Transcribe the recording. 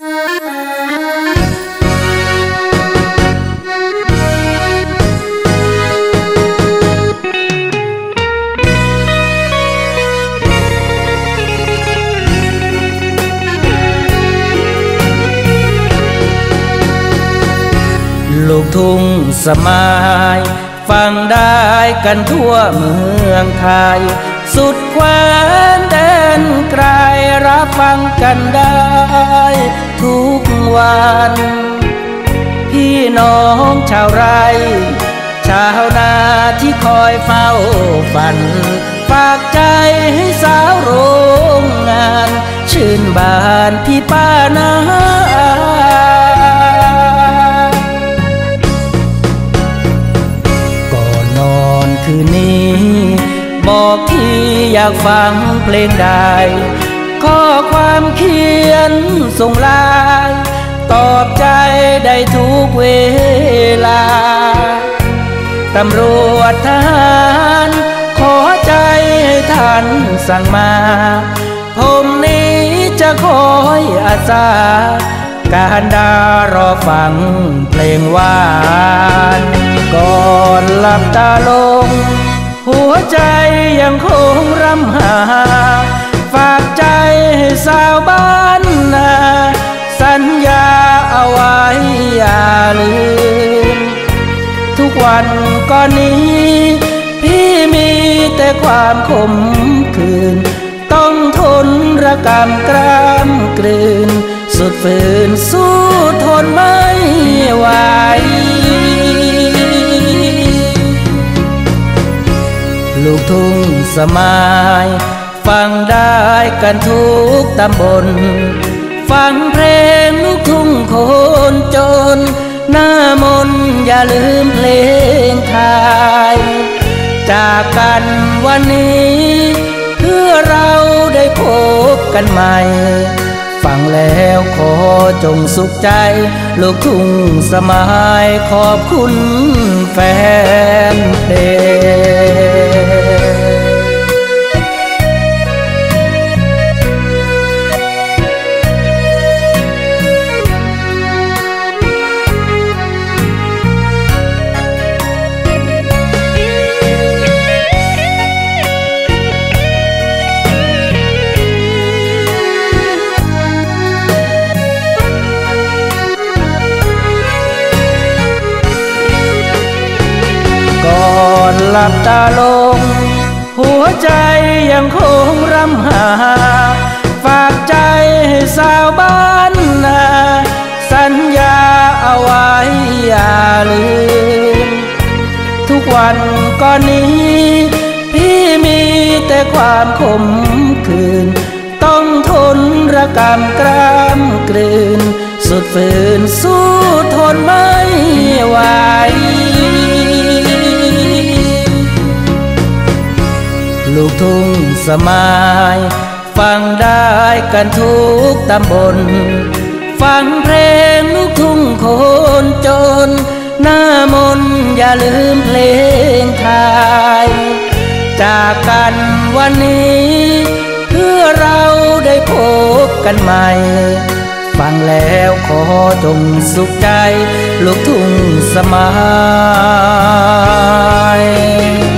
ลูกทุ่งสมายฟังได้กันทั่วเมืองไทย สุดแคว้นแดนไกลรับฟังกันได้ วันพี่น้องชาวไร่ชาวนาที่คอยเฝ้าฝัน ฝากใจให้สาวโรงงาน ชื่นบานพี่ป้านาก่อนนอนคืนนี้ บอกที่อยากฟังเพลงใดข้อความเขียนส่งไลน์ ตอบใจได้ทุกเวลา ตำรวจทหารขอใจให้ท่านสั่งมา ผมนี้จะคอยอาสา การดารอฟังเพลงหวาน ก่อนหลับตาลง หัวใจยังคงรำหา ฝากใจให้สาว ลืม ทุกวันก่อนนี้ พี่มีแต่ความขมขื่นต้องทนระกำกรามกลืน สุดฝืนสู้ทนไม่ไหวลูกทุ่งสมายฟังได้กันทุกตำบล ฟังเพลงลูกทุ่งคนจน หน้ามนอย่าลืมเพลงไทย จากกันวันนี้ เพื่อเราได้พบกันใหม่ ฟังแล้วขอจงสุขใจ ลูกทุ่งสมายขอบคุณแฟน หลับตาลง หัวใจยังคงรำหา ฝากใจให้สาวบ้านนา สัญญาเอาไว้อย่าลืม ทุกวันก่อนนี้ พี่มีแต่ความขมขื่นต้องทนระกำกรามกลืน สุดฝืนสู้ ลูกทุ่งสมาย ฟังได้กันทุกตำบล ฟังเพลงลูกทุ่งคนจน หน้ามนอย่าลืมเพลงไทย จากกันวันนี้ เพื่อเราได้พบกันใหม่ ฟังแล้วขอจงสุขใจ ลูกทุ่งสมาย